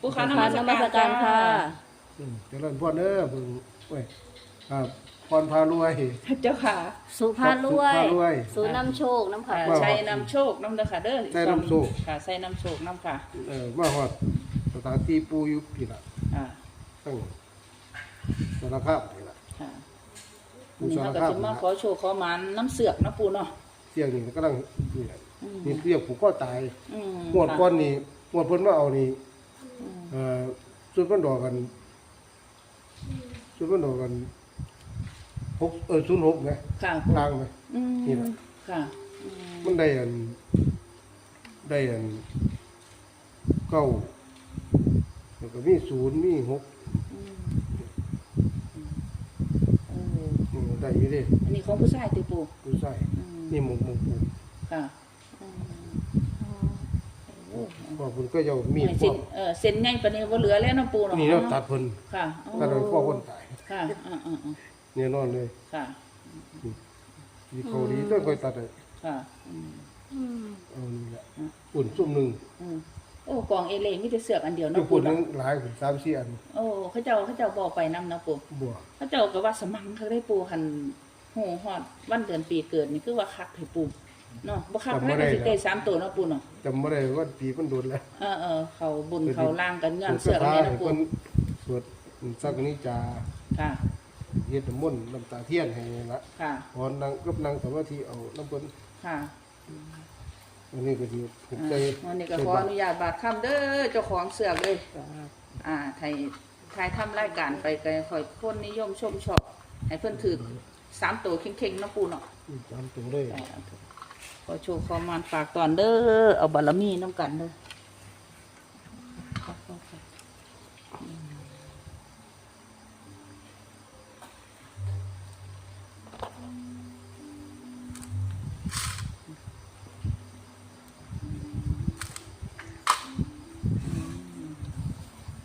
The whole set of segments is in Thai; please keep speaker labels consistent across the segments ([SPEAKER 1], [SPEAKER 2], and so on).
[SPEAKER 1] ผู้ค้า
[SPEAKER 2] ค่ะนมัสการค่ะ
[SPEAKER 3] อืมเจริญพรเด้อเพิ่งเว้ยครับพรพารวย
[SPEAKER 1] เจ้าค่ะ
[SPEAKER 2] สุภาพรวย
[SPEAKER 3] สุภาพรวย
[SPEAKER 2] สูน้ำโชคน้ำค่ะ
[SPEAKER 1] อ่า
[SPEAKER 3] ว่า
[SPEAKER 1] ใช้นำโชคน้ำเด้อค่ะเด้อ
[SPEAKER 3] ใช้นำโชค
[SPEAKER 1] ค่ะใช้นำโชคน้ำค่ะ
[SPEAKER 3] เออมาฮอดสถานที่ปูอยู่พี่ละ
[SPEAKER 1] อ่า
[SPEAKER 3] ตั้งสารภาพนี่ละ
[SPEAKER 1] ค่ะ
[SPEAKER 3] ปู
[SPEAKER 1] นี่
[SPEAKER 3] สาร
[SPEAKER 1] เราก็
[SPEAKER 3] ภาพ
[SPEAKER 1] จะ
[SPEAKER 3] นี่
[SPEAKER 1] มา
[SPEAKER 3] ละ
[SPEAKER 1] ขอโชคขอหมันน้ำเสือกนะปูเนาะ
[SPEAKER 3] เสียงนี่กำลังนี่แหละ
[SPEAKER 1] อืม
[SPEAKER 3] นี่เรียกผูกก็ตาย
[SPEAKER 1] อืม
[SPEAKER 3] งวดก้อนนี่งวดเพิ่นมาเอานี่
[SPEAKER 1] อืม
[SPEAKER 3] เอ่อสุดมันดอกกันสุดมันดอกกันหกเออศูนย์หกไง
[SPEAKER 1] ค่ะ
[SPEAKER 3] กลางไหม
[SPEAKER 1] อืม
[SPEAKER 3] นี่แหละ
[SPEAKER 1] ค่ะอืม
[SPEAKER 3] มันได้อันได้อันเก้าแล้วก็มีศูนย์มีหก
[SPEAKER 1] อืมเออ
[SPEAKER 3] อืมได้อยู่เดิ
[SPEAKER 1] อันนี้ของผู้ชายติปู
[SPEAKER 3] ผู้ใส่
[SPEAKER 1] อืม
[SPEAKER 3] นี่หมุกหมุกหมุก
[SPEAKER 1] ค่ะอืม โอ้
[SPEAKER 3] พ่อคุณก็จะมีด
[SPEAKER 1] ไม่
[SPEAKER 3] พ่
[SPEAKER 1] เส้
[SPEAKER 3] อน
[SPEAKER 1] เออเส้นใหญ่ปานนี้บ่เหลือแล้วเนาะปูเนาะ
[SPEAKER 3] นี่เราตัดเพิ่น
[SPEAKER 1] ค่ะอ๋อ
[SPEAKER 3] ตัดเอาพ่อคนตาย
[SPEAKER 1] ค่ะอ่าอ่าอ่า
[SPEAKER 3] เนี่ยนอนเลย
[SPEAKER 1] ค่ะ
[SPEAKER 3] มีเขาดีต้องคอยตัดเลย
[SPEAKER 1] ค่ะอืม
[SPEAKER 2] อืม
[SPEAKER 3] เอานี่แหละอุ่นซุ่มหนึ่ง
[SPEAKER 1] อืมโอ้กองเอเลมีแต่เสือกอันเดียว
[SPEAKER 3] จุ
[SPEAKER 1] เนาะ
[SPEAKER 3] ปุ่
[SPEAKER 1] ปู่
[SPEAKER 3] นหนึ
[SPEAKER 1] เนาะ
[SPEAKER 3] งหลายผมสามสี่อัน
[SPEAKER 1] โอ้เขาเจ้าเขาเจ้าบอกไปนํนะปู่
[SPEAKER 3] บัว
[SPEAKER 1] เขาเจ้าก็ว่าสมังเขาได้ปู่หันหูฮอดวันเดือนปีเกิดนี่คือว่าคักให้ปู่ เนาะบ่คักได้ก็สิได้สามตัวเนาะปู่เนาะ
[SPEAKER 3] จำไม่ได้ว่าปีมันโดนแล้ว
[SPEAKER 1] เออเออเขาบุญเขาล่างกันย้อนเสือกอันนี้นะปู่
[SPEAKER 3] เพิ่นสวดสักนิจา
[SPEAKER 1] ค่ะ
[SPEAKER 3] เฮ็ดน้ำมนต์น้ำตาเทียนให้ละ
[SPEAKER 1] ค่ะ
[SPEAKER 3] พอนั่งกับนั่งสมาธิเอาน้ำเพิ่น
[SPEAKER 1] ค่ะ
[SPEAKER 3] อันนี้ก็สิถูกใจ
[SPEAKER 1] อ่าวันนี้ก็ขออนุญาตบาดคำเด้อเจ้าของเสือกเลยอ่าไทยไทยทำรายการไปก็คอยคนนิยมชมชอบให้เพิ่นถือสามตัวเข่งๆเนาะปู่เนาะ
[SPEAKER 3] ตามตัวเลย
[SPEAKER 1] ข อโชว์ขอมานฝากตอนเด้อเอาบารมีน้ำกันเด้อ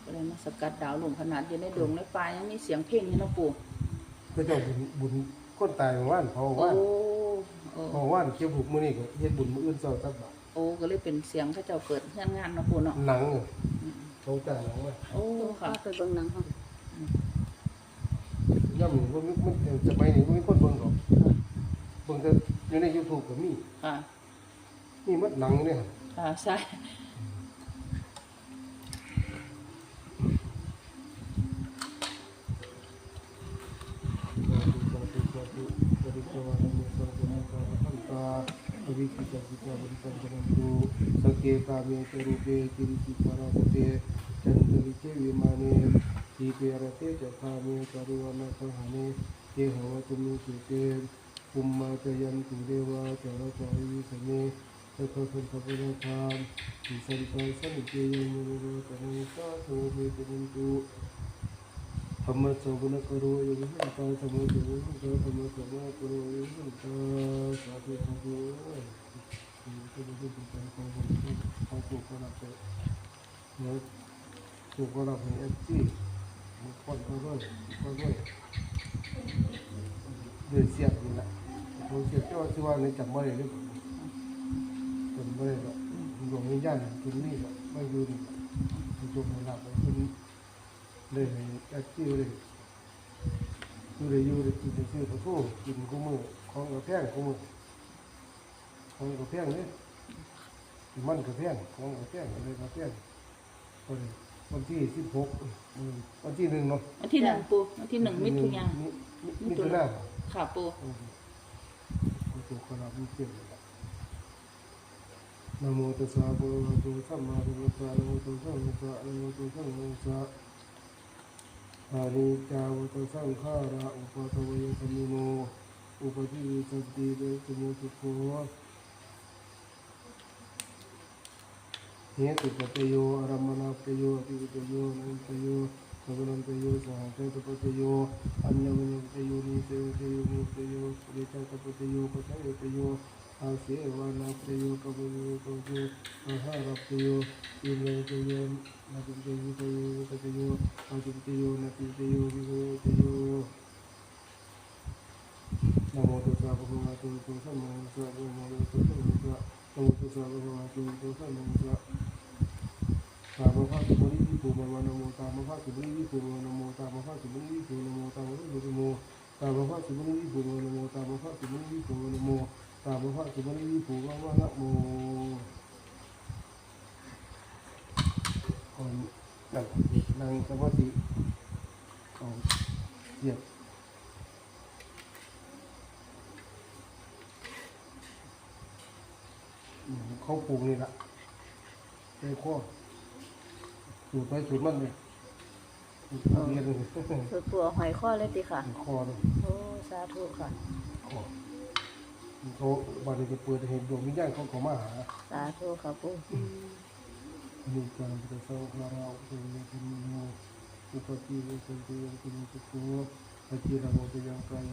[SPEAKER 1] ก็เลยมาสกัดดาวหลวงขนาดอยู่ในดวงในป่ายังมีเสียงเพลงอยู่นะปู่
[SPEAKER 3] ก็เจ้าบุญบุญคนตายเมื่อวานเขา
[SPEAKER 1] โอ้
[SPEAKER 3] ว่า น
[SPEAKER 1] โอ้
[SPEAKER 3] เขาว่านเกี่ยวบุกมื้อนี้ก็เฮ็ดบุญมื้ออื่นเช้าตักบาตร
[SPEAKER 1] โอ้ก็เลยเป็นเสียงเขาเจ้าเปิดเฮือนงานเนาะปู่เนาะ
[SPEAKER 3] หนังเนี่ยเขาจ้างหนังมา
[SPEAKER 1] โอ้ค่ะ
[SPEAKER 2] ไปเบิ่งหนังห้อง
[SPEAKER 3] ย่ำมันมันมันสมัยนี้มันมีคนเบิ่งดอกเบิ่งแต่อยู่ใน YouTube ก็มี
[SPEAKER 1] ค่ะ
[SPEAKER 3] มีหมัดหนังเนี่ย
[SPEAKER 1] ค่ะใช่
[SPEAKER 3] สังเกตาเมตรูเปกิริสิปาราสเตจันทริเจวิมานีทีเปรเธามทิสันตสันเจยมุโรตะนิสาโสเมตุนตุธรรมะสวนาคโรยมหันตาธรรมะสวนาคโรธรรมะสวนาคโรยมหันตาสาธุสาธุก็จะเป็นการของคนที่เขาถูกกระดับไปเนื้อถูกกระดับในเอฟซีมันคนเขาด้วยเขาด้วยเดือดเสียบนี่แหละเขาเสียบเจ้าที่ว่าในจำไม่ได้หรือเปล่าจำไม่ได้หรอกหลวงวิญญาณคุณนี่หรอกไม่อยู่นี่คุณจงให้หลับไปคุณ เลยแอคทีฟเลยอยู่เลยอยู่เลยกินได้ซื้อข้าวโพดกินกุ้งมือของกระแพงกุ้งมือของกระแพงเนี่ยมันกระแพงของกระแพงอะไรกระแพงวันวันที่สิบหกวันที่หนึ่งเนาะ
[SPEAKER 1] วันที่หนึ่งปูวันที่หนึ่งมิถุนายน
[SPEAKER 3] มิมิถุนา
[SPEAKER 1] ค่ะปู
[SPEAKER 3] ก็ถูกขลับมีเกี่ยวเลยนะโมตัสสะภะคะวะโตสัมมาสัมพุทธัสสะนะโมตัสสะนะโมตัสสะนะโมตัสสะนะโมตัสสะ อานิจจาวุตสังขาระอุปาทวยสมิโนอุปจิวิสันติเดสมุทุโคเหตุปัจโยอารมณปัจโยอภิปัจโยนันตโยสกุลันตโยสหเจตปัจโยอัญญมญปัจโยนิเสวตโยมุตโยสุริจัตปัจโยปัจโยปัจโยอาเสวานาปัจโยกัปโยกัปโยอาหารัปโยอิเมปัจโยนาปัจโยปัจโย ปัจโยอาจิปัจโยนาปัจโยวิโยปัจโยนะโมตัสสะภะคะวะโตอะระหะโตสัมมาสัมพุทธัสสะนะโมตัสสะภะคะวะโตอะระหะโตสัมมาสัมพุทธัสสะนะโมตัสสะตามพระสุบริวิภูมามานโมตามพระสุบริวิภูมานโมตามพระสุบริวิภูมานโมตามพระสุบริวิภูตามพระสุบริวิภูมานโมตามพระสุบริวิภูมานโม ตามพระสุบริวิภูมามานโมก่อนนั่งนั่งสมาธิเอาเหยียบเขาปลูกนี่ละในข้อสูตรไปสูตรมันเลย
[SPEAKER 2] สูดตัวหอยข้อเลยติค่ะ
[SPEAKER 3] คอเลย
[SPEAKER 2] โอ้ สาธุค่ะ
[SPEAKER 3] คอ เขาบาดจะเปิดเห็นดวงวิญญาณเขาเขามาหา
[SPEAKER 2] สาธุค่ะปู
[SPEAKER 3] มีการประสบการณ์เป็นเป็นโมอุปติเวสันติยังเป็นตุโกอาจิระโมตยังกายโย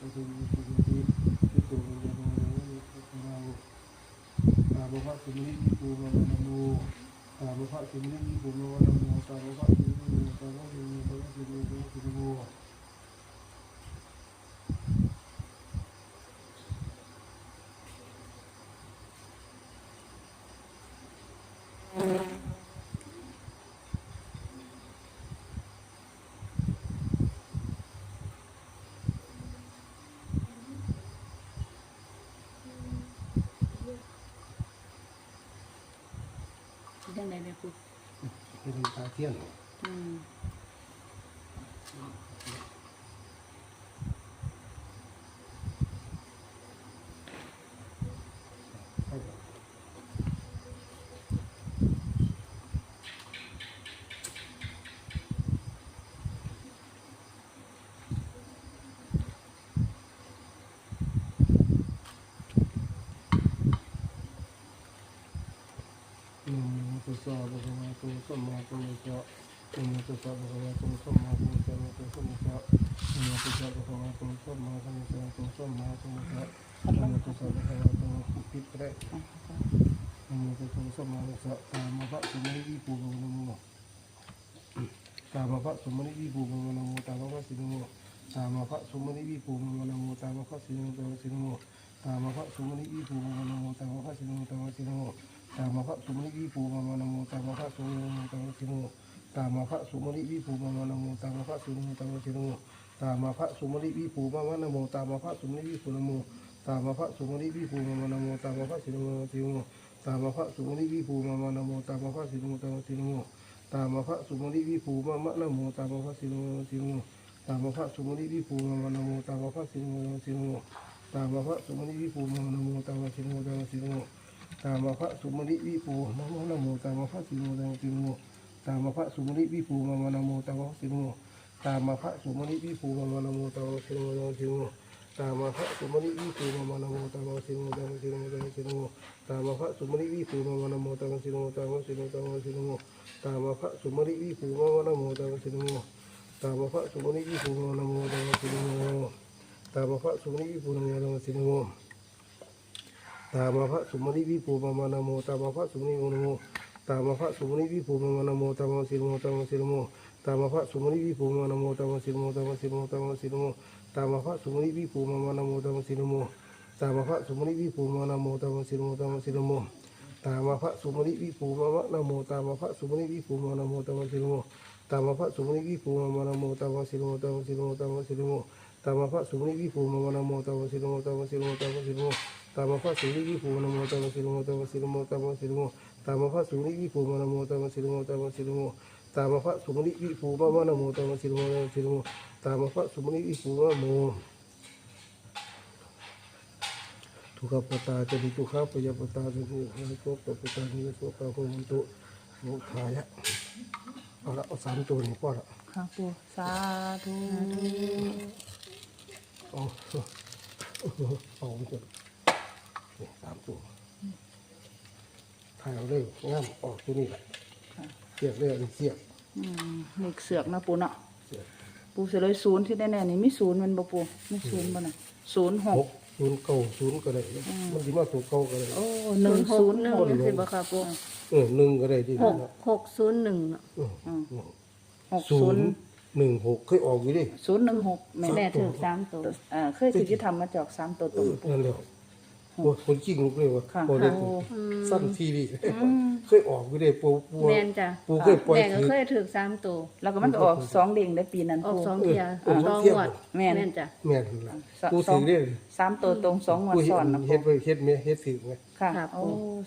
[SPEAKER 3] อาจิริสุติจิตโตวิญญาณโมนิสุขังตามพระสุนิมิปูมานโมตามพระสุนิมิปูมานโมตามพระสุนิมิตามพระสุนิมิตามพระสุนิมิตาม พระสุนิมิ
[SPEAKER 1] ยังไงเนี่ยปู
[SPEAKER 3] เป็นตาเทียน
[SPEAKER 1] อืม
[SPEAKER 3] อืมตุสาบะคะวะโตสัมมาสัมพุท ธัสสะนะโมตุสาบะคะวะโตสัมมาสัมพุทธัสสะนะโมตุสัมมานะโมตุสาบะคะวะโตสัมมาสัมพุทธัสสะนะโมตุสัมมาสัมพุทธัสสะนะโมตุสาบะคะวะโตปิดก็ได้นะโมตุสัมมาสัมพุทธัสสะตามพระสุมาลีปูโนโมตามพระสุมาลีปูโนโมตามพระสิโนโมตามพระสุมาลีปูโนโมตามพระสิโนตามสิโนโมตามพระสุมาลีปูโนโมตามพระสิโนตามสิโนโมตามพระสุมริวิภูมามานโมตามพระสุมริวิตามสิโน ตามาพระสุมาริวิภูมามานโมตามาพระสุมริตามสิโนตามาพระสุมาริวิภูมามานโมตามาพระสุมริวิภูนโมตามาพระสุมาริวิภูมามานโมตามาพระสิโนสิโนตามาพระสุมาริวิภูมามานโมตามาพระสิโนตามสิโนตามาพระสุมาริวิภูมามานโมตามาพระสิโนสิโนตามาพระสุมาริวิภูมามานโมตามพระสิโนสิโนตามพระสุมริวิภูมามานโมตามสิโนตามสิโนตามพระสุมาริวิปูมะมะนะโมตามาพระสิโนตังสิโน ตามาพระสุมริวิปูมะมนะโมตามพระสิโนตามาพระสุมริวิปูมะมนะโมตามพระสิโนตังสิโนตามาพระสุมริวิปูมะมนะโมตามพระสิโนตังสิโนตังสิโนตามาพระสุมริวิปูมะมนะโมตามพระสิโนตามพระสิโนตังสิโนตามาพระสุมริวิปูมะมนะโมตามพระสิโนตามาพระสุมริวิปูมะมนะโมตามพระสิโนตามาพระสุมริวิปูมะมนะโมตามพระสิโนตามาพระสุมริวิภูมามานโมตามาพระสุมริโมนโม ตามพระสุมริวิภูมามานโมตามสิโมตามสิโมตามพระสุมริวิภูมานโมตามสิโมตามสิโมตามสิโมตามพระสุมริวิภูมามานโมตามสิโมตามพระสุมริวิภูมานโมตามสิโมตามสิโมตามพระสุมริวิภูมามานโมตามพระสุมริวิภูมานโมตามสิโมตามพระสุมริวิภูมามานโมตามสิโมตามสิโมตามสิโมตามพระสุมริวิภูมามานโมตามสิโมตามสิโมตามสิโมตามพระสุริวิภูมนโมตามสิลโมตามสิลโมตามสิลโมตามพระสุริวิภูมนโมตามสิลโมตามสิลโมตามพระสุริวิภูมนโมตามสิลโมตามสิลโมตามพระสุริวิภูมโมทุกขปตาจะดิทุกขปยปตาจะดิให้โชคปตานิโชคาโหมันตุโมทายะเอาละเอาสามตัวนี้พอละ
[SPEAKER 1] ค่ะปูสาธุ
[SPEAKER 3] เอาเอาไปเถอะ นี่สามตัวถ่ายเอาเลยงามออกตัวนี้แหละเสียบเลยอันนี้เสียบ
[SPEAKER 1] อืมเลขเสือกนะปูเนาะ
[SPEAKER 3] เสียบ
[SPEAKER 1] ปูเสือเลยศูนย์ที่แน่ๆนี่มีศูนย์แมันบ่ปูไม่ศูนย์บ่น่ะศูนย์ห
[SPEAKER 3] ห
[SPEAKER 1] ก
[SPEAKER 3] กศูนย์เก้าศูนย์ก็ได้มันดีมากตัวเก้าก็ได้
[SPEAKER 1] โอ้หนึ่งศูนย์หนึ่ง
[SPEAKER 2] หนึ่งสิบ่ค่ะปู
[SPEAKER 3] เออหนึ่งก็ได้ดี
[SPEAKER 2] ห
[SPEAKER 3] นะ
[SPEAKER 2] กหกศูนย์หนึ่งน่ะ
[SPEAKER 3] เออ
[SPEAKER 1] อืมหก
[SPEAKER 3] ศู
[SPEAKER 1] ศู
[SPEAKER 3] น
[SPEAKER 1] น
[SPEAKER 3] ย์
[SPEAKER 1] ย์
[SPEAKER 3] หนึ่งหกเคยออกอยู่ดิ
[SPEAKER 1] ศูนย์หนึ่งหกแม่
[SPEAKER 2] แม่
[SPEAKER 1] แม่
[SPEAKER 2] ถือสามตัว
[SPEAKER 1] อ่าเคยถือที่ทำมาจอกสามตัวตรงปู
[SPEAKER 3] นั่นแหละ โอ้คนจริงลุกเลยวะ
[SPEAKER 1] ค่ะ
[SPEAKER 3] โอ้เด็ก
[SPEAKER 1] โอ้
[SPEAKER 2] อืม
[SPEAKER 3] สั้นทีวี
[SPEAKER 1] อืม
[SPEAKER 3] เคยออกอยู่เด้ปูปู
[SPEAKER 2] แม่นจ้ะ
[SPEAKER 3] ปูเคยปล่อย
[SPEAKER 2] แม่ก็
[SPEAKER 3] ถือ
[SPEAKER 2] เคยถือสามตัว
[SPEAKER 1] แล้วก็มันก็ออกสองเด้งได้ปีนั้น
[SPEAKER 2] ออก
[SPEAKER 1] ปู
[SPEAKER 2] สองเทีย
[SPEAKER 3] เออ
[SPEAKER 2] สอง
[SPEAKER 3] เทียบ
[SPEAKER 2] งวด
[SPEAKER 1] แม่น
[SPEAKER 2] แม่น จ้ะ
[SPEAKER 3] แม่นล่ะ
[SPEAKER 1] สอง
[SPEAKER 3] ปูถือเด้
[SPEAKER 1] สามตัวตรงสองงวด
[SPEAKER 3] ปูเฮ็
[SPEAKER 1] ซ้อน
[SPEAKER 3] ด
[SPEAKER 1] นะ
[SPEAKER 3] เฮ็
[SPEAKER 1] ปู
[SPEAKER 3] ดไว้เฮ็ดแม่เฮ็ดถือไง
[SPEAKER 1] ค่ะ
[SPEAKER 2] ครับ
[SPEAKER 1] โอ้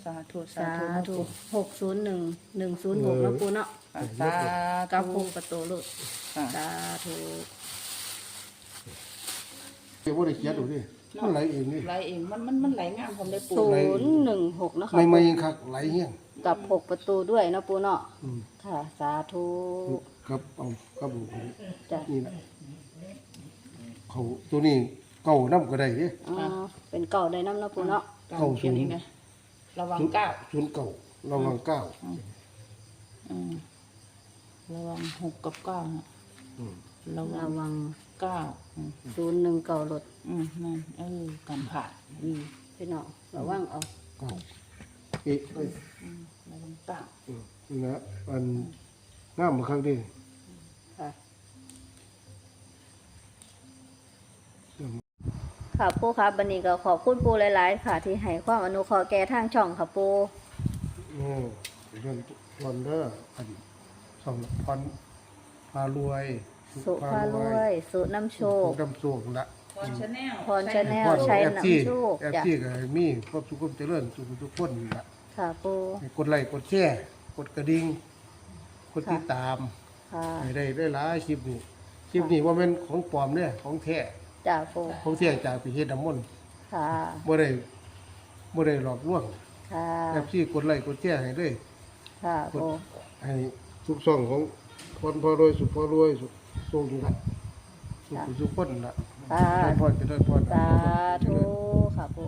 [SPEAKER 1] สาธุสา
[SPEAKER 2] สา
[SPEAKER 1] ธุ
[SPEAKER 2] ธุหกศูนย์หนึ่งหนึ่งศูนย์หก
[SPEAKER 3] เออ
[SPEAKER 2] นะปูเนาะ
[SPEAKER 1] ค่ะสา
[SPEAKER 2] กับ
[SPEAKER 1] ธุ
[SPEAKER 2] พงประตูลูก
[SPEAKER 1] ค่ะ
[SPEAKER 2] สาธุ
[SPEAKER 3] เดี๋ยวบ่ได้เขียนดูดิ มันไหลเองนี่
[SPEAKER 1] ไหลเองมันมันมันไหลงามผมได้ปู
[SPEAKER 2] ศูนย์หนึ่งหกนะคะ
[SPEAKER 3] ไม่ไม่ยังคักไหลเฮี้ยง
[SPEAKER 2] กับหกประตูด้วยนะปูเนาะ
[SPEAKER 3] อืม
[SPEAKER 2] ค่ะ สาธุ
[SPEAKER 3] ครับเอาครับผม
[SPEAKER 2] จ้ะ
[SPEAKER 3] นี่นะเขาตัวนี้เก่าน้ำก็ได้เด้
[SPEAKER 2] อ๋อเป็นเก่าได้น้ำนะปูเนาะ
[SPEAKER 1] เก้าเขียนอีกนะระวังเก้า
[SPEAKER 3] ศูนย์เก่าระวังเก้า
[SPEAKER 1] อืมระวังหกกับเก้าฮะ
[SPEAKER 3] อืม
[SPEAKER 1] ระวั
[SPEAKER 2] ระ
[SPEAKER 1] ง
[SPEAKER 2] วัง
[SPEAKER 1] เก้าอืม
[SPEAKER 2] ศูนย์หนึ่งเก่ารถ
[SPEAKER 1] อืมนั่นเออกันผ่านอืม
[SPEAKER 2] พี่น้องระวังเอา
[SPEAKER 3] เก้าเอ๊ะเอ้ย
[SPEAKER 1] ระวังเก้า
[SPEAKER 3] อืมนี่นะอันน้ำมาครั้งนี้
[SPEAKER 2] ค่ะค่ะปูครับบันนี้ก็ขอบคุณปูหลาย ๆ ค่ะ ที่ให้ความอนุเคราะห์แก่ทางช่องค่ะปู
[SPEAKER 3] โอ้เรื่องวันเด้ออันสองพันพารวย
[SPEAKER 2] สุภารวยสุน้ำโชค
[SPEAKER 3] ดำโชคละ
[SPEAKER 1] พรชาแนล
[SPEAKER 2] พรชาแนล
[SPEAKER 3] พร
[SPEAKER 2] ใช้
[SPEAKER 3] แอปที่
[SPEAKER 2] น้ำโชค
[SPEAKER 3] แอป
[SPEAKER 2] จ้ะ
[SPEAKER 3] ที่ก็ให้มีครอบสุขมเจริญสุขทุกคนละ
[SPEAKER 2] ค่ะปู
[SPEAKER 3] ให้กดไลค์กดแชร์กดกระดิ่งกดติดตาม
[SPEAKER 2] ค่ะ
[SPEAKER 3] ให้ได้ได้หลายคลิปนี้คลิปนี้ว่าเป็นของปลอมเนี่ยของแท้
[SPEAKER 2] จ้าปู
[SPEAKER 3] ของแท้จากไปเฮ็ดน้ำมนต์
[SPEAKER 2] ค่ะ
[SPEAKER 3] บ่ได้บ่ได้หลอกลวง
[SPEAKER 2] ค่ะ
[SPEAKER 3] แอปที่กดไลค์กดแชร์ให้ด้วย
[SPEAKER 2] ค่ะ
[SPEAKER 3] กด
[SPEAKER 2] ปู
[SPEAKER 3] ให้ทุกช่องของพรพารวยสุขพารวยสุข ทรงละสุขสุขคนละ
[SPEAKER 2] ค่ะ
[SPEAKER 3] พรจะได้พร
[SPEAKER 2] สาธุค่ะปู